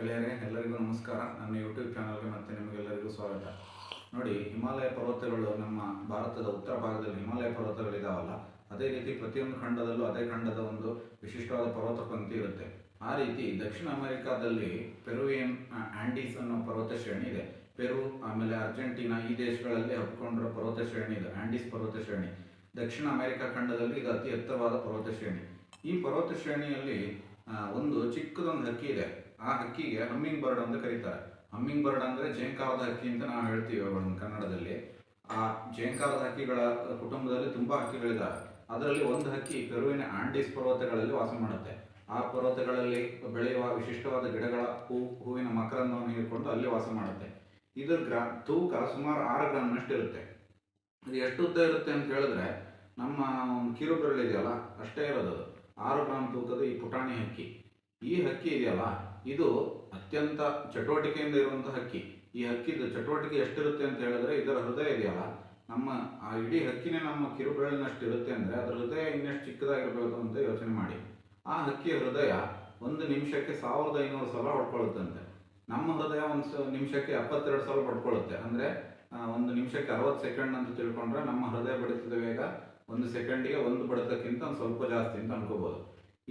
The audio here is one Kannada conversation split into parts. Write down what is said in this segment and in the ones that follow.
ಗೆಳೆಯರೇ, ಎಲ್ಲರಿಗೂ ನಮಸ್ಕಾರ. ನನ್ನ ಯೂಟ್ಯೂಬ್ ಚಾನಲ್ಗೆ ಮತ್ತೆ ನಿಮಗೆಲ್ಲರಿಗೂ ಸ್ವಾಗತ. ನೋಡಿ, ಹಿಮಾಲಯ ಪರ್ವತಗಳು ನಮ್ಮ ಭಾರತದ ಉತ್ತರ ಭಾಗದಲ್ಲಿ ಹಿಮಾಲಯ ಪರ್ವತಗಳಿದಾವಲ್ಲ, ಅದೇ ರೀತಿ ಪ್ರತಿಯೊಂದು ಖಂಡದಲ್ಲೂ ಅದೇ ಖಂಡದ ಒಂದು ವಿಶಿಷ್ಟವಾದ ಪರ್ವತ ಪಂಕ್ತಿ ಇರುತ್ತೆ. ಆ ರೀತಿ ದಕ್ಷಿಣ ಅಮೆರಿಕಾದಲ್ಲಿ ಪೆರುವಿಯನ್ ಆಂಡೀಸ್ ಅನ್ನೋ ಪರ್ವತ ಶ್ರೇಣಿ ಇದೆ. ಪೆರು, ಆಮೇಲೆ ಅರ್ಜೆಂಟೀನಾ, ಈ ದೇಶಗಳಲ್ಲಿ ಹಬ್ಕೊಂಡಿರೋ ಪರ್ವತ ಶ್ರೇಣಿ ಇದೆ, ಆಂಡೀಸ್ ಪರ್ವತ ಶ್ರೇಣಿ. ದಕ್ಷಿಣ ಅಮೆರಿಕಾ ಖಂಡದಲ್ಲಿ ಇದು ಅತಿ ಎತ್ತರವಾದ ಪರ್ವತ ಶ್ರೇಣಿ. ಈ ಪರ್ವತ ಶ್ರೇಣಿಯಲ್ಲಿ ಒಂದು ಚಿಕ್ಕದೊಂದು ಹಕ್ಕಿ ಇದೆ. ಆ ಹಕ್ಕಿಗೆ ಹಮ್ಮಿಂಗ್ ಬರ್ಡ್ ಅಂತ ಕರೀತಾರೆ. ಹಮ್ಮಿಂಗ್ ಬರ್ಡ್ ಅಂದ್ರೆ ಜೇಂಕಾರದ ಹಕ್ಕಿ ಅಂತ ನಾವು ಹೇಳ್ತೀವಿ ಅವುಗಳನ್ನು ಕನ್ನಡದಲ್ಲಿ. ಆ ಜೇಂಕಾರದ ಹಕ್ಕಿಗಳ ಕುಟುಂಬದಲ್ಲಿ ತುಂಬಾ ಹಕ್ಕಿಗಳಿದ್ದಾವೆ ಅದರಲ್ಲಿ ಒಂದು ಹಕ್ಕಿ ಪೆರುವಿನ ಆಂಡೀಸ್ ಪರ್ವತಗಳಲ್ಲಿ ವಾಸ ಮಾಡುತ್ತೆ. ಆ ಪರ್ವತಗಳಲ್ಲಿ ಬೆಳೆಯುವ ವಿಶಿಷ್ಟವಾದ ಗಿಡಗಳ ಹೂ, ಹೂವಿನ ಮಕರಂದವನ್ನು ಹೀರಿಕೊಂಡು ಅಲ್ಲಿ ವಾಸ ಮಾಡುತ್ತೆ. ಇದು ಗ್ರಾ, ತೂಕ ಸುಮಾರು ಆರು ಗ್ರಾಮ್ನಷ್ಟು ಇರುತ್ತೆ ಅದು ಎಷ್ಟು ಉದ್ದ ಇರುತ್ತೆ ಅಂತ ಹೇಳಿದ್ರೆ ನಮ್ಮ ಕಿರು ಬೆರಳಿದೆಯಲ್ಲ ಅಷ್ಟೇ ಇರೋದು ಆರು ಗ್ರಾಮ್ ತೂಕದ ಈ ಪುಟಾಣಿ ಹಕ್ಕಿ. ಈ ಹಕ್ಕಿ ಇದೆಯಲ್ಲ ಇದು ಅತ್ಯಂತ ಚಟುವಟಿಕೆಯಿಂದ ಇರುವಂತಹ ಹಕ್ಕಿ. ಈ ಹಕ್ಕಿದು ಚಟುವಟಿಕೆ ಎಷ್ಟಿರುತ್ತೆ ಅಂತ ಹೇಳಿದ್ರೆ ಇದರ ಹೃದಯ ಇದೆಯಲ್ಲ, ನಮ್ಮ ಆ ಇಡೀ ಹಕ್ಕಿನೇ ನಮ್ಮ ಕಿರುಬೆರಳಿನಷ್ಟು ಇರುತ್ತೆ ಅಂದರೆ ಅದರ ಹೃದಯ ಇನ್ನೆಷ್ಟು ಚಿಕ್ಕದಾಗಿರ್ಬೇಕು ಅಂತ ಯೋಚನೆ ಮಾಡಿ. ಆ ಹಕ್ಕಿಯ ಹೃದಯ ಒಂದು ನಿಮಿಷಕ್ಕೆ ಸಾವಿರದ ಐನೂರು ಸಲ ಹೊಡ್ಕೊಳ್ಳುತ್ತಂತೆ. ನಮ್ಮ ಹೃದಯ ಒಂದು ನಿಮಿಷಕ್ಕೆ ಎಪ್ಪತ್ತೆರಡು ಸಲ ಹೊಡ್ಕೊಳ್ಳುತ್ತೆ. ಅಂದರೆ ಒಂದು ನಿಮಿಷಕ್ಕೆ ಅರವತ್ತು ಸೆಕೆಂಡ್ ಅಂತ ತಿಳ್ಕೊಂಡ್ರೆ ನಮ್ಮ ಹೃದಯ ಬಡಿತದ ವೇಗ ಒಂದು ಸೆಕೆಂಡಿಗೆ ಒಂದು ಬಡಿತಕ್ಕಿಂತ ಒಂದು ಸ್ವಲ್ಪ ಜಾಸ್ತಿ ಅಂತ ಅನ್ಕೋಬೋದು.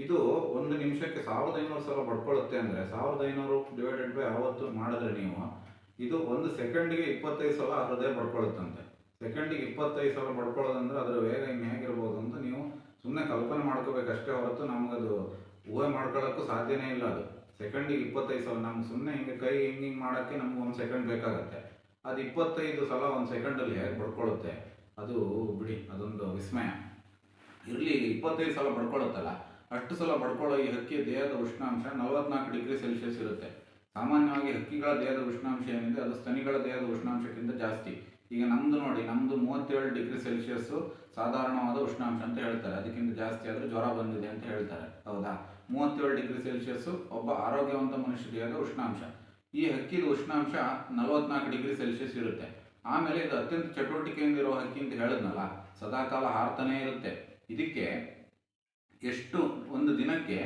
ಇದು ಒಂದು ನಿಮಿಷಕ್ಕೆ ಸಾವಿರದ ಐನೂರು ಸಲ ಪಡ್ಕೊಳ್ಳುತ್ತೆ ಅಂದರೆ ಸಾವಿರದ ಐನೂರು ಡಿವೈಡೆಡ್ ಬೈ ಅರವತ್ತು ಮಾಡಿದ್ರೆ ನೀವು ಇದು ಒಂದು ಸೆಕೆಂಡಿಗೆ ಇಪ್ಪತ್ತೈದು ಸಲ ಹೃದಯ ಪಡ್ಕೊಳ್ಳುತ್ತಂತೆ. ಸೆಕೆಂಡಿಗೆ ಇಪ್ಪತ್ತೈದು ಸಲ ಪಡ್ಕೊಳ್ಳೋದಂದ್ರೆ ಅದರ ವೇಗ ಇನ್ನು ಹೇಗಿರ್ಬೋದು ಅಂತ ನೀವು ಸುಮ್ಮನೆ ಕಲ್ಪನೆ ಮಾಡ್ಕೋಬೇಕಷ್ಟೇ ಹೊರತು ನಮಗದು ಊಹೆ ಮಾಡ್ಕೊಳ್ಳೋಕ್ಕೂ ಸಾಧ್ಯನೇ ಇಲ್ಲ ಅದು. ಸೆಕೆಂಡಿಗೆ ಇಪ್ಪತ್ತೈದು ಸಲ ನಮ್ಗೆ ಸುಮ್ಮನೆ ಹಿಂಗೆ ಕೈ ಹಿಂಗೆ ಹಿಂಗೆ ಮಾಡೋಕ್ಕೆ ನಮ್ಗೆ ಒಂದು ಸೆಕೆಂಡ್ ಬೇಕಾಗುತ್ತೆ. ಅದು ಇಪ್ಪತ್ತೈದು ಸಲ ಒಂದು ಸೆಕೆಂಡಲ್ಲಿ ಹೇಗೆ ಪಡ್ಕೊಳ್ಳುತ್ತೆ ಅದು ಬಿಡಿ ಅದೊಂದು ವಿಸ್ಮಯ. ಇರಲಿ ಇಪ್ಪತ್ತೈದು ಸಲ ಪಡ್ಕೊಳ್ಳುತ್ತಲ್ಲ ಅಷ್ಟು ಸಲ ಪಡ್ಕೊಳ್ಳೋ ಈ ಹಕ್ಕಿಯ ದೇಹದ ಉಷ್ಣಾಂಶ ನಲವತ್ನಾಲ್ಕು ಡಿಗ್ರಿ ಸೆಲ್ಸಿಯಸ್ ಇರುತ್ತೆ. ಸಾಮಾನ್ಯವಾಗಿ ಹಕ್ಕಿಗಳ ದೇಹದ ಉಷ್ಣಾಂಶ ಏನಿದೆ, ಅದು ಸ್ತನಿಗಳ ದೇಹದ ಉಷ್ಣಾಂಶಕ್ಕಿಂತ ಜಾಸ್ತಿ. ಈಗ ನಮ್ದು ನೋಡಿ, ನಮ್ದು ಮೂವತ್ತೇಳು ಡಿಗ್ರಿ ಸೆಲ್ಸಿಯಸ್ ಸಾಧಾರಣವಾದ ಉಷ್ಣಾಂಶ ಅಂತ ಹೇಳ್ತಾರೆ. ಅದಕ್ಕಿಂತ ಜಾಸ್ತಿ ಆದ್ರೆ ಜ್ವರ ಬಂದಿದೆ ಅಂತ ಹೇಳ್ತಾರೆ. ಹೌದಾ? ಮೂವತ್ತೇಳು ಡಿಗ್ರಿ ಸೆಲ್ಸಿಯಸ್ ಒಬ್ಬ ಆರೋಗ್ಯವಂತ ಮನುಷ್ಯ ದೇಹದ ಉಷ್ಣಾಂಶ. ಈ ಹಕ್ಕಿದ ಉಷ್ಣಾಂಶ ನಲವತ್ನಾಲ್ಕು ಡಿಗ್ರಿ ಸೆಲ್ಸಿಯಸ್ ಇರುತ್ತೆ. ಆಮೇಲೆ ಇದು ಅತ್ಯಂತ ಚಟುವಟಿಕೆಯಿಂದ ಇರೋ ಹಕ್ಕಿ ಅಂತ ಹೇಳಿದ್ನಲ್ಲ, ಸದಾಕಾಲ ಹಾರ್ತಾನೇ ಇರುತ್ತೆ. ಇದಕ್ಕೆ ಎಷ್ಟು ಒಂದು ದಿನಕ್ಕೆ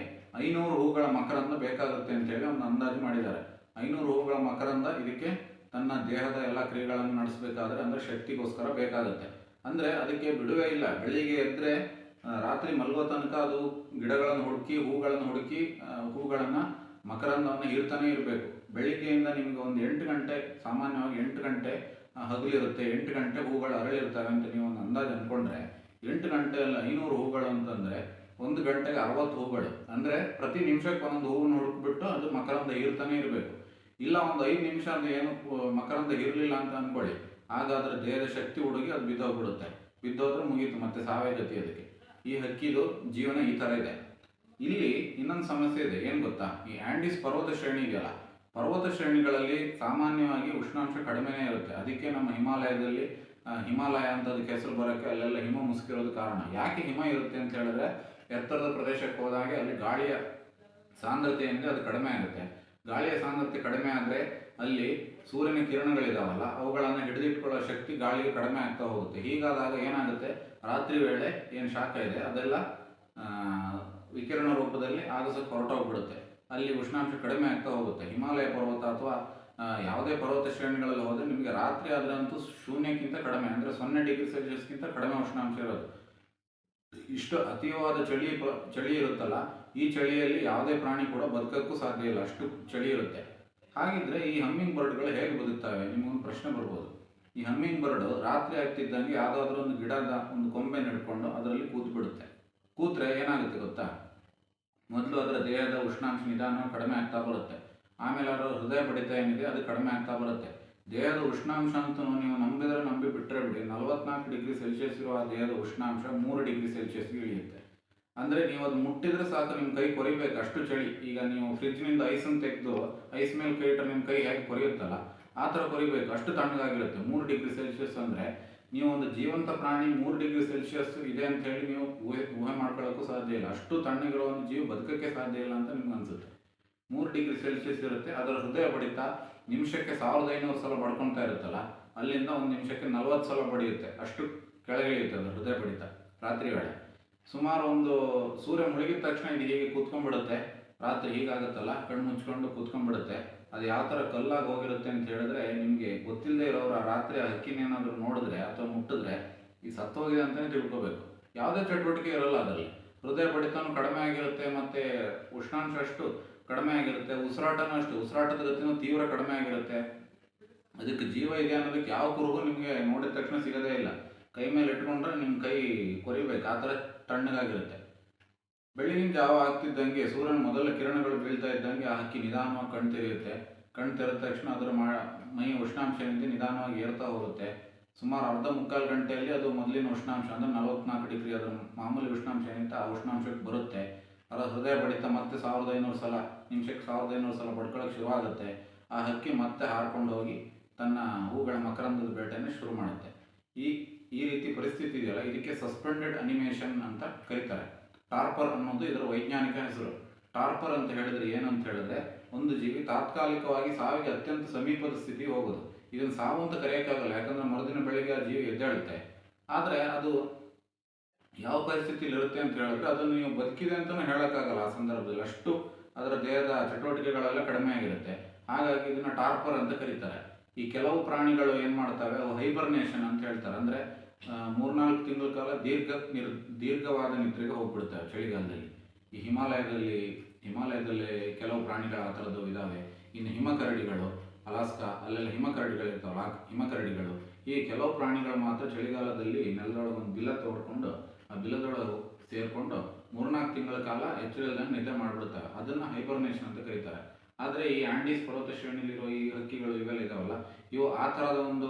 ಐನೂರು ಹೂಗಳ ಮಕರಂದ ಬೇಕಾಗುತ್ತೆ ಅಂತ ಹೇಳಿ ಒಂದು ಅಂದಾಜು ಮಾಡಿದ್ದಾರೆ. ಐನೂರು ಹೂಗಳ ಮಕರಂದ ಇದಕ್ಕೆ ತನ್ನ ದೇಹದ ಎಲ್ಲ ಕ್ರಿಯೆಗಳನ್ನು ನಡೆಸಬೇಕಾದ್ರೆ ಅಂದರೆ ಶಕ್ತಿಗೋಸ್ಕರ ಬೇಕಾಗುತ್ತೆ. ಅಂದರೆ ಅದಕ್ಕೆ ಬಿಡುವೇ ಇಲ್ಲ. ಬೆಳಿಗ್ಗೆ ಎದ್ದರೆ ರಾತ್ರಿ ಮಲಗೋ ತನಕ ಅದು ಗಿಡಗಳನ್ನು ಹುಡುಕಿ ಹೂಗಳನ್ನು ಹುಡುಕಿ ಹೂಗಳನ್ನು ಮಕರಂದವನ್ನು ಇರ್ತಾನೆ ಇರಬೇಕು. ಬೆಳಿಗ್ಗೆಯಿಂದ ನಿಮ್ಗೆ ಒಂದು ಎಂಟು ಗಂಟೆ, ಸಾಮಾನ್ಯವಾಗಿ ಎಂಟು ಗಂಟೆ ಹಗಲಿರುತ್ತೆ. ಎಂಟು ಗಂಟೆ ಹೂಗಳು ಅರಳಿರ್ತವೆ ಅಂತ ನೀವು ಒಂದು ಅಂದಾಜು ಅಂದ್ಕೊಂಡ್ರೆ ಎಂಟು ಗಂಟೆಯಲ್ಲಿ ಐನೂರು ಹೂಗಳು ಅಂತಂದ್ರೆ ಒಂದು ಗಂಟೆಗೆ ಅರವತ್ತು ಹೂಗಳು. ಅಂದ್ರೆ ಪ್ರತಿ ನಿಮಿಷಕ್ಕೆ ಒಂದೊಂದು ಹೂವನ್ನು ಹುಡುಕ್ಬಿಟ್ಟು ಅದು ಮಕರಂದ ಇರ್ತಾನೆ ಇರಬೇಕು. ಇಲ್ಲ ಒಂದು ಐದು ನಿಮಿಷ ಅದು ಏನು ಮಕರಂದ ಇರಲಿಲ್ಲ ಅಂತ ಅನ್ಕೊಳ್ಳಿ. ಆಗ ಅದರ ದೇಹದ ಶಕ್ತಿ ಹುಡುಗಿ ಅದು ಬಿದ್ದೋಗ್ಬಿಡುತ್ತೆ. ಬಿದ್ದೋದ್ರೆ ಮುಗೀತು ಮತ್ತೆ ಸಾವೇ ಗತಿ ಅದಕ್ಕೆ. ಈ ಹಕ್ಕಿದು ಜೀವನ ಈ ಥರ ಇದೆ. ಇಲ್ಲಿ ಇನ್ನೊಂದು ಸಮಸ್ಯೆ ಇದೆ. ಏನು ಗೊತ್ತಾ? ಈ ಆ್ಯಂಡಿಸ್ ಪರ್ವತ ಶ್ರೇಣಿ ಇದೆಯಲ್ಲ, ಪರ್ವತ ಶ್ರೇಣಿಗಳಲ್ಲಿ ಸಾಮಾನ್ಯವಾಗಿ ಉಷ್ಣಾಂಶ ಕಡಿಮೆನೇ ಇರುತ್ತೆ. ಅದಕ್ಕೆ ನಮ್ಮ ಹಿಮಾಲಯದಲ್ಲಿ ಹಿಮಾಲಯ ಅಂತ ಅದಕ್ಕೆ ಹೆಸರು ಬರೋಕ್ಕೆ ಅಲ್ಲೆಲ್ಲ ಹಿಮ ಮುಸುಕಿರೋದು ಕಾರಣ. ಯಾಕೆ ಹಿಮ ಇರುತ್ತೆ ಅಂತ ಹೇಳಿದ್ರೆ ಎತ್ತರದ ಪ್ರದೇಶಕ್ಕೆ ಹೋದಾಗೆ ಅಲ್ಲಿ ಗಾಳಿಯ ಸಾಂದ್ರತೆ ಏನಿದೆ ಅದು ಕಡಿಮೆ ಆಗುತ್ತೆ. ಗಾಳಿಯ ಸಾಂದ್ರತೆ ಕಡಿಮೆ ಆದರೆ ಅಲ್ಲಿ ಸೂರ್ಯನ ಕಿರಣಗಳಿದಾವಲ್ಲ, ಅವುಗಳನ್ನು ಹಿಡಿದಿಟ್ಕೊಳ್ಳೋ ಶಕ್ತಿ ಗಾಳಿಗೆ ಕಡಿಮೆ ಆಗ್ತಾ ಹೋಗುತ್ತೆ. ಹೀಗಾದಾಗ ಏನಾಗುತ್ತೆ? ರಾತ್ರಿ ವೇಳೆ ಏನು ಶಾಖ ಇದೆ, ಅದೆಲ್ಲ ವಿಕಿರಣ ರೂಪದಲ್ಲಿ ಆಗಸಕ್ಕೆ ಹೊರಟೋಗ್ಬಿಡುತ್ತೆ. ಅಲ್ಲಿ ಉಷ್ಣಾಂಶ ಕಡಿಮೆ ಆಗ್ತಾ ಹೋಗುತ್ತೆ. ಹಿಮಾಲಯ ಪರ್ವತ ಅಥವಾ ಯಾವುದೇ ಪರ್ವತ ಶ್ರೇಣಿಗಳಲ್ಲಿ ಹೋದರೆ ನಿಮಗೆ ರಾತ್ರಿ ಆದ್ರಂತೂ ಶೂನ್ಯಕ್ಕಿಂತ ಕಡಿಮೆ, ಅಂದರೆ ಸೊನ್ನೆ ಡಿಗ್ರಿ ಸೆಲ್ಸಿಯಸ್ಗಿಂತ ಕಡಿಮೆ ಉಷ್ಣಾಂಶ ಇರೋದು. ಇಷ್ಟು ಅತೀವವಾದ ಚಳಿ ಚಳಿ ಇರುತ್ತಲ್ಲ, ಈ ಚಳಿಯಲ್ಲಿ ಯಾವುದೇ ಪ್ರಾಣಿ ಕೂಡ ಬದುಕಕ್ಕೂ ಸಾಧ್ಯ ಇಲ್ಲ. ಅಷ್ಟು ಚಳಿ ಇರುತ್ತೆ. ಹಾಗಿದ್ರೆ ಈ ಹಮ್ಮಿಂಗ್ ಬರ್ಡ್ಗಳು ಹೇಗೆ ಬದುಕ್ತವೆ? ನಿಮಗೊಂದು ಪ್ರಶ್ನೆ ಬರ್ಬೋದು. ಈ ಹಮ್ಮಿಂಗ್ ಬರ್ಡ್ ರಾತ್ರಿ ಆಗ್ತಿದ್ದಂಗೆ ಯಾವುದಾದ್ರೂ ಒಂದು ಗಿಡದ ಒಂದು ಕೊಂಬೆ ನಡ್ಕೊಂಡು ಅದರಲ್ಲಿ ಕೂತ್ ಬಿಡುತ್ತೆ ಕೂತ್ರೆ ಏನಾಗುತ್ತೆ ಗೊತ್ತಾ? ಮೊದಲು ಅದರ ದೇಹದ ಉಷ್ಣಾಂಶ ನಿಧಾನ ಕಡಿಮೆ ಆಗ್ತಾ ಬರುತ್ತೆ. ಆಮೇಲೆ ಅದರ ಹೃದಯ ಬಡಿತ ಏನಿದೆ ಅದು ಕಡಿಮೆ ಆಗ್ತಾ ಬರುತ್ತೆ. ದೇಹದ ಉಷ್ಣಾಂಶ ಅಂತ ನೀವು ನಂಬಿದರೆ ನಂಬಿ ಬಿಟ್ಟರೆ ಬಿಡಿ. ನಲವತ್ನಾಲ್ಕು ಡಿಗ್ರಿ ಸೆಲ್ಸಿಯಸ್ ಇರುವ ಆ ದೇಹದ ಉಷ್ಣಾಂಶ ಮೂರು ಡಿಗ್ರಿ ಸೆಲ್ಸಿಯಸ್ಗೆ ಇಳಿಯುತ್ತೆ. ಅಂದರೆ ನೀವು ಅದು ಮುಟ್ಟಿದ್ರೆ ಸಾಕು, ನಿಮ್ಮ ಕೈ ಕೊರಿಬೇಕು, ಅಷ್ಟು ಚಳಿ. ಈಗ ನೀವು ಫ್ರಿಜ್ನಿಂದ ಐಸನ್ನು ತೆಗೆದು ಐಸ್ ಮೇಲೆ ಕೈ ಇಟ್ಟರೆ ನಿಮ್ಮ ಕೈ ಹೇಗೆ ಕೊರಿಯುತ್ತಲ್ಲ? ಆ ಥರ ಕೊರಿಬೇಕು, ಅಷ್ಟು ತಣ್ಣಗಾಗಿರುತ್ತೆ. ಮೂರು ಡಿಗ್ರಿ ಸೆಲ್ಸಿಯಸ್ ಅಂದರೆ ನೀವು ಒಂದು ಜೀವಂತ ಪ್ರಾಣಿ ಮೂರು ಡಿಗ್ರಿ ಸೆಲ್ಸಿಯಸ್ ಇದೆ ಅಂತ ಹೇಳಿ ನೀವು ಊಹೆ ಊಹೆ ಮಾಡ್ಕೊಳ್ಳೋಕ್ಕೂ ಸಾಧ್ಯ ಇಲ್ಲ. ಅಷ್ಟು ತಣ್ಣಗಿರೋ ಒಂದು ಜೀವ ಬದುಕಕ್ಕೆ ಸಾಧ್ಯ ಇಲ್ಲ ಅಂತ ನಿಮ್ಗೆ ಅನಿಸುತ್ತೆ. ಮೂರು ಡಿಗ್ರಿ ಸೆಲ್ಸಿಯಸ್ ಇರುತ್ತೆ. ಅದರ ಹೃದಯ ಬಡಿತ ನಿಮಿಷಕ್ಕೆ ಸಾವಿರದ ಐನೂರು ಸಲ ಬಡ್ಕೊಳ್ತಾ ಇರುತ್ತಲ್ಲ, ಅಲ್ಲಿಂದ ಒಂದು ನಿಮಿಷಕ್ಕೆ ನಲ್ವತ್ತು ಸಲ ಬಡಿಯುತ್ತೆ. ಅಷ್ಟು ಕೆಳಗಿಳಿಯುತ್ತೆ ಅದು ಹೃದಯ ಬಡಿತ, ರಾತ್ರಿ ವೇಳೆ. ಸುಮಾರು ಒಂದು ಸೂರ್ಯ ಮುಳುಗಿದ ತಕ್ಷಣ ಇದು ಹೀಗೆ ಕೂತ್ಕೊಂಡ್ಬಿಡುತ್ತೆ. ರಾತ್ರಿ ಹೀಗಾಗುತ್ತಲ್ಲ, ಕಣ್ಣು ಮುಚ್ಕೊಂಡು ಕೂತ್ಕೊಂಡ್ಬಿಡುತ್ತೆ. ಅದು ಯಾವ ಥರ ಕಲ್ಲಾಗಿ ಹೋಗಿರುತ್ತೆ ಅಂತ ಹೇಳಿದ್ರೆ, ನಿಮಗೆ ಗೊತ್ತಿಲ್ಲದೆ ಇರೋರು ಆ ರಾತ್ರಿ ಆ ಹಕ್ಕಿನೇನಾದರೂ ನೋಡಿದ್ರೆ ಅಥವಾ ಮುಟ್ಟಿದ್ರೆ, ಈ ಸತ್ತೋಗಿದೆ ಅಂತಲೇ ತಿಳ್ಕೋಬೇಕು. ಯಾವುದೇ ಚಟುವಟಿಕೆ ಇರಲ್ಲ ಅದರಲ್ಲಿ. ಹೃದಯ ಬಡಿತನೂ ಕಡಿಮೆ ಆಗಿರುತ್ತೆ, ಮತ್ತು ಉಷ್ಣಾಂಶ ಅಷ್ಟು ಕಡಿಮೆ ಆಗಿರುತ್ತೆ, ಉಸಿರಾಟನೂ ಅಷ್ಟೇ, ಉಸಿರಾಟದ ಗತಿನೂ ತೀವ್ರ ಕಡಿಮೆ ಆಗಿರುತ್ತೆ. ಅದಕ್ಕೆ ಜೀವ ಇದೆ ಅನ್ನೋದಕ್ಕೆ ಯಾವ ಕುರುಗು ನಿಮಗೆ ನೋಡಿದ ತಕ್ಷಣ ಸಿಗೋದೇ ಇಲ್ಲ. ಕೈ ಮೇಲೆ ಇಟ್ಕೊಂಡ್ರೆ ನಿಮ್ಮ ಕೈ ಕೊರಿಬೇಕು, ಆ ಥರ ತಣ್ಣಗಾಗಿರುತ್ತೆ. ಬೆಳಗಿನ ಜಾವ ಆಗ್ತಿದ್ದಂಗೆ, ಸೂರ್ಯನ ಮೊದಲ ಕಿರಣಗಳು ಬೀಳ್ತಾ ಇದ್ದಂಗೆ ಆ ಹಕ್ಕಿ ನಿಧಾನವಾಗಿ ಕಣ್ ತೆರೆಯುತ್ತೆ. ಕಣ್ ತೆರೆದ ತಕ್ಷಣ ಅದರ ಮಾ, ಮೈ ಉಷ್ಣಾಂಶ ಏನಿದೆ ನಿಧಾನವಾಗಿ ಏರ್ತಾ ಹೋಗುತ್ತೆ. ಸುಮಾರು ಅರ್ಧ ಮುಕ್ಕಾಲು ಗಂಟೆಯಲ್ಲಿ ಅದು ಮೊದಲಿನ ಉಷ್ಣಾಂಶ, ಅಂದರೆ ನಲವತ್ನಾಲ್ಕು ಡಿಗ್ರಿ ಅದರ ಮಾಮೂಲಿ ಉಷ್ಣಾಂಶ ಏನಿತ್ತು ಆ ಉಷ್ಣಾಂಶಕ್ಕೆ ಬರುತ್ತೆ. ಅದರ ಹೃದಯ ಬಡಿತ ಮತ್ತೆ ಸಾವಿರದ ಐನೂರು ಸಲ, ನಿಮಿಷಕ್ಕೆ ಸಾವಿರದ ಐನೂರು ಸಲ ಬಡ್ಕೊಳ್ಳೋಕೆ ಶುರುವಾಗುತ್ತೆ ಆ ಹಕ್ಕಿ ಮತ್ತೆ ಹಾರ್ಕೊಂಡು ಹೋಗಿ ತನ್ನ ಹೂಗಳ ಮಕರಂದದ ಬೇಟೆಯನ್ನು ಶುರು ಮಾಡುತ್ತೆ. ಈ ಈ ರೀತಿ ಪರಿಸ್ಥಿತಿ ಇದೆಯಲ್ಲ, ಇದಕ್ಕೆ ಸಸ್ಪೆಂಡೆಡ್ ಅನಿಮೇಷನ್ ಅಂತ ಕರೀತಾರೆ. ಟಾರ್ಪರ್ ಅನ್ನೋದು ಇದರ ವೈಜ್ಞಾನಿಕ ಹೆಸರು. ಟಾರ್ಪರ್ ಅಂತ ಹೇಳಿದ್ರೆ ಏನು ಅಂತ ಹೇಳಿದ್ರೆ, ಒಂದು ಜೀವಿ ತಾತ್ಕಾಲಿಕವಾಗಿ ಸಾವಿಗೆ ಅತ್ಯಂತ ಸಮೀಪದ ಸ್ಥಿತಿ ಹೋಗೋದು. ಇದನ್ನು ಸಾವು ಅಂತ ಕರೆಯೋಕ್ಕಾಗಲ್ಲ, ಯಾಕಂದ್ರೆ ಮರುದಿನ ಬೆಳಿಗ್ಗೆ ಆ ಜೀವಿ ಎದ್ದೇಳುತ್ತೆ. ಆದರೆ ಅದು ಯಾವ ಪರಿಸ್ಥಿತಿಯಲ್ಲಿ ಇರುತ್ತೆ ಅಂತ ಹೇಳಿದ್ರೆ ಅದನ್ನು ನೀವು ಬದುಕಿದೆ ಅಂತಲೂ ಹೇಳೋಕ್ಕಾಗಲ್ಲ ಆ ಸಂದರ್ಭದಲ್ಲಿ. ಅಷ್ಟು ಅದರ ದೇಹದ ಚಟುವಟಿಕೆಗಳೆಲ್ಲ ಕಡಿಮೆ ಆಗಿರುತ್ತೆ. ಹಾಗಾಗಿ ಇದನ್ನು ಟಾರ್ಪರ್ ಅಂತ ಕರೀತಾರೆ. ಈ ಕೆಲವು ಪ್ರಾಣಿಗಳು ಏನು ಮಾಡ್ತವೆ? ಅವು ಹೈಬರ್ನೇಷನ್ ಅಂತ ಹೇಳ್ತಾರೆ. ಅಂದರೆ ಮೂರ್ನಾಲ್ಕು ತಿಂಗಳ ಕಾಲ ದೀರ್ಘ ನಿರ್, ದೀರ್ಘವಾದ ನಿದ್ರೆಗೆ ಹೋಗ್ಬಿಡ್ತವೆ ಚಳಿಗಾಲದಲ್ಲಿ. ಈ ಹಿಮಾಲಯದಲ್ಲಿ ಹಿಮಾಲಯದಲ್ಲಿ ಕೆಲವು ಪ್ರಾಣಿಗಳ ಆ ಥರದ್ದು ಇದ್ದಾವೆ ಇನ್ನು ಹಿಮಕರಡಿಗಳು, ಅಲಾಸ್ಕಾ, ಅಲ್ಲೆಲ್ಲ ಹಿಮಕರಡಿಗಳು ಇರ್ತಾವಲ್ಲ, ಆ ಹಿಮಕರಡಿಗಳು. ಈ ಕೆಲವು ಪ್ರಾಣಿಗಳು ಮಾತ್ರ ಚಳಿಗಾಲದಲ್ಲಿ ನೆಲದೊಳಗೆ ಒಂದು ಬಿಲ್ಲ ತೋಡ್ಕೊಂಡು ಆ ಬಿಲ್ಲದೊಳಗೆ ಸೇರಿಕೊಂಡು ಮೂರ್ನಾಲ್ಕು ತಿಂಗಳ ಕಾಲ ಎಚ್ಚರಿಲ್ದಂಗೆ ನಿದ್ದೆ ಮಾಡಿಬಿಡ್ತಾರೆ. ಅದನ್ನು ಹೈಬರ್ನೇಷನ್ ಅಂತ ಕರೀತಾರೆ. ಆದರೆ ಈ ಆಂಡೀಸ್ ಪರ್ವತ ಶ್ರೇಣಿಯಲ್ಲಿರೋ ಈ ಹಕ್ಕಿಗಳು ಇವೆಲ್ಲ ಇದಾವಲ್ಲ, ಇವು ಆ ಥರದ ಒಂದು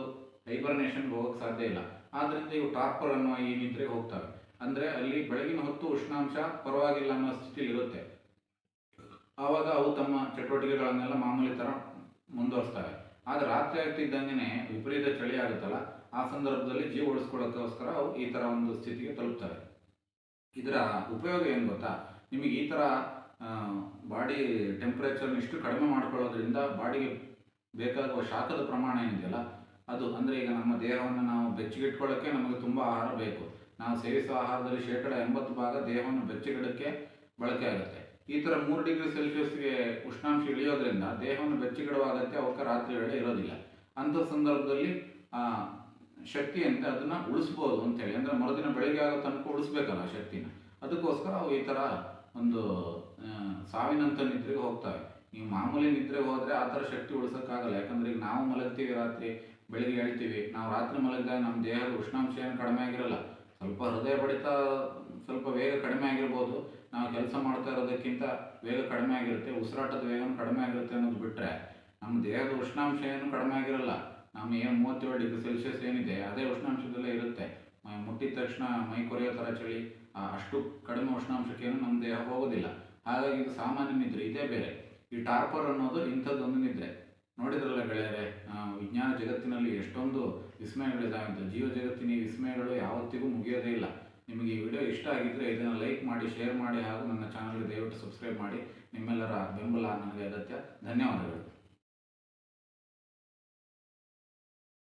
ಹೈಬರ್ನೇಷನ್ಗೆ ಹೋಗೋಕ್ಕೆ ಸಾಧ್ಯ ಇಲ್ಲ. ಆದ್ದರಿಂದ ಇವು ಟಾಪರ್ ಅನ್ನೋ ಈ ನಿದ್ರೆಗೆ ಹೋಗ್ತವೆ. ಅಂದರೆ ಅಲ್ಲಿ ಬೆಳಗಿನ ಹೊತ್ತು ಉಷ್ಣಾಂಶ ಪರವಾಗಿಲ್ಲ ಅನ್ನೋ ಸ್ಥಿತಿಲಿ ಇರುತ್ತೆ. ಆವಾಗ ಅವು ತಮ್ಮ ಚಟುವಟಿಕೆಗಳನ್ನೆಲ್ಲ ಮಾಮೂಲಿ ಥರ ಮುಂದುವರಿಸ್ತವೆ ಆದರೆ ರಾತ್ರಿ ಆಗ್ತಿದ್ದಂಗೆ ವಿಪರೀತ ಚಳಿ ಆಗುತ್ತಲ್ಲ ಆ ಸಂದರ್ಭದಲ್ಲಿ ಜೀವ ಉಳಿಸ್ಕೊಳ್ಳೋಕ್ಕೋಸ್ಕರ ಅವು ಈ ಥರ ಒಂದು ಸ್ಥಿತಿಗೆ ತಲುಪ್ತವೆ. ಇದರ ಉಪಯೋಗ ಏನು ಗೊತ್ತಾ? ನಿಮಗೆ ಈ ಥರ ಬಾಡಿ ಟೆಂಪ್ರೇಚರ್ನ ಇಷ್ಟು ಕಡಿಮೆ ಮಾಡ್ಕೊಳ್ಳೋದ್ರಿಂದ ಬಾಡಿಗೆ ಬೇಕಾಗುವ ಶಾಖದ ಪ್ರಮಾಣ ಏನಿದೆಯಲ್ಲ, ಅದು ಅಂದರೆ ಈಗ ನಮ್ಮ ದೇಹವನ್ನು ನಾವು ಬೆಚ್ಚಗಿಟ್ಕೊಳ್ಳೋಕ್ಕೆ ನಮಗೆ ತುಂಬ ಆಹಾರ ಬೇಕು. ನಾವು ಸೇವಿಸುವ ಆಹಾರದಲ್ಲಿ ಶೇಕಡ ಎಂಬತ್ತು ಭಾಗ ದೇಹವನ್ನು ಬೆಚ್ಚಗಿಡಕ್ಕೆ ಬಳಕೆ ಆಗುತ್ತೆ. ಈ ಥರ ಮೂರು ಡಿಗ್ರಿ ಸೆಲ್ಸಿಯಸ್ಗೆ ಉಷ್ಣಾಂಶ ಇಳಿಯೋದ್ರಿಂದ ದೇಹವನ್ನು ಬೆಚ್ಚಗಿಡುವ ಅಗತ್ಯ ಅವಕ್ಕೆ ರಾತ್ರಿ ವೇಳೆ ಇರೋದಿಲ್ಲ. ಅಂಥ ಸಂದರ್ಭದಲ್ಲಿ ಶಕ್ತಿ ಅಂತ ಅದನ್ನು ಉಳಿಸ್ಬೋದು ಅಂತೇಳಿ. ಅಂದರೆ ಮರುದಿನ ಬೆಳಗ್ಗೆ ಆಗೋ ತನಕ ಉಳಿಸ್ಬೇಕಲ್ಲ ಶಕ್ತಿನ. ಅದಕ್ಕೋಸ್ಕರ ಅವು ಈ ಥರ ಒಂದು ಸಾವಿನಂತ ನಿದ್ರೆಗೆ ಹೋಗ್ತವೆ. ನೀವು ಮಾಮೂಲಿ ನಿದ್ರೆಗೆ ಹೋದರೆ ಆ ಥರ ಶಕ್ತಿ ಉಳಿಸೋಕ್ಕಾಗಲ್ಲ. ಯಾಕಂದರೆ ಈಗ ನಾವು ಮಲಗ್ತೀವಿ ರಾತ್ರಿ, ಬೆಳಿಗ್ಗೆ ಹೇಳ್ತೀವಿ. ನಾವು ರಾತ್ರಿ ಮಲಗಿದಾಗ ನಮ್ಮ ದೇಹದ ಉಷ್ಣಾಂಶ ಏನು ಕಡಿಮೆ ಆಗಿರಲ್ಲ. ಸ್ವಲ್ಪ ಹೃದಯ ಬಡಿತ ಸ್ವಲ್ಪ ವೇಗ ಕಡಿಮೆ ಆಗಿರ್ಬೋದು. ನಾವು ಕೆಲಸ ಮಾಡ್ತಾ ಇರೋದಕ್ಕಿಂತ ವೇಗ ಕಡಿಮೆ ಆಗಿರುತ್ತೆ, ಉಸಿರಾಟದ ವೇಗನೂ ಕಡಿಮೆ ಆಗಿರುತ್ತೆ ಅನ್ನೋದು ಬಿಟ್ಟರೆ ನಮ್ಮ ದೇಹದ ಉಷ್ಣಾಂಶ ಏನು ಕಡಿಮೆ ಆಗಿರಲ್ಲ. ನಮ್ಮ ಏನು ಮೂವತ್ತೇಳು ಡಿಗ್ರಿ ಸೆಲ್ಸಿಯಸ್ ಏನಿದೆ, ಅದೇ ಉಷ್ಣಾಂಶದಲ್ಲೇ ಇರುತ್ತೆ. ಮುಟ್ಟಿದ ತಕ್ಷಣ ಮೈ ಕೊರೆಯೋ ಥರ ಚಳಿ ಅಷ್ಟು ಕಡಿಮೆ ಉಷ್ಣಾಂಶಕ್ಕೇನು ನಮ್ಮ ದೇಹ ಹೋಗೋದಿಲ್ಲ. ಹಾಗಾಗಿ ಇದು ಸಾಮಾನ್ಯ ನಿದ್ರೆ, ಇದೇ ಬೇರೆ. ಈ ಟಾರ್ಪರ್ ಅನ್ನೋದು ಇಂಥದ್ದೊಂದು ನಿದ್ರೆ. ನೋಡಿದ್ರಲ್ಲ ಗೆಳೆಯರೆ ವಿಜ್ಞಾನ ಜಗತ್ತಿನಲ್ಲಿ ಎಷ್ಟೊಂದು ವಿಸ್ಮಯಗಳಿದ್ದಾವೆ ಅಂತ. ಜೀವ ಜಗತ್ತಿನ ಈ ವಿಸ್ಮಯಗಳು ಯಾವತ್ತಿಗೂ ಮುಗಿಯೋದೇ ಇಲ್ಲ. ನಿಮಗೆ ಈ ವಿಡಿಯೋ ಇಷ್ಟ ಆಗಿದ್ದರೆ ಇದನ್ನು ಲೈಕ್ ಮಾಡಿ, ಶೇರ್ ಮಾಡಿ ಹಾಗೂ ನನ್ನ ಚಾನಲ್ಗೆ ದಯವಿಟ್ಟು ಸಬ್ಸ್ಕ್ರೈಬ್ ಮಾಡಿ. ನಿಮ್ಮೆಲ್ಲರ ಬೆಂಬಲ, ನನಗೆ ಅಗತ್ಯ. ಧನ್ಯವಾದಗಳು.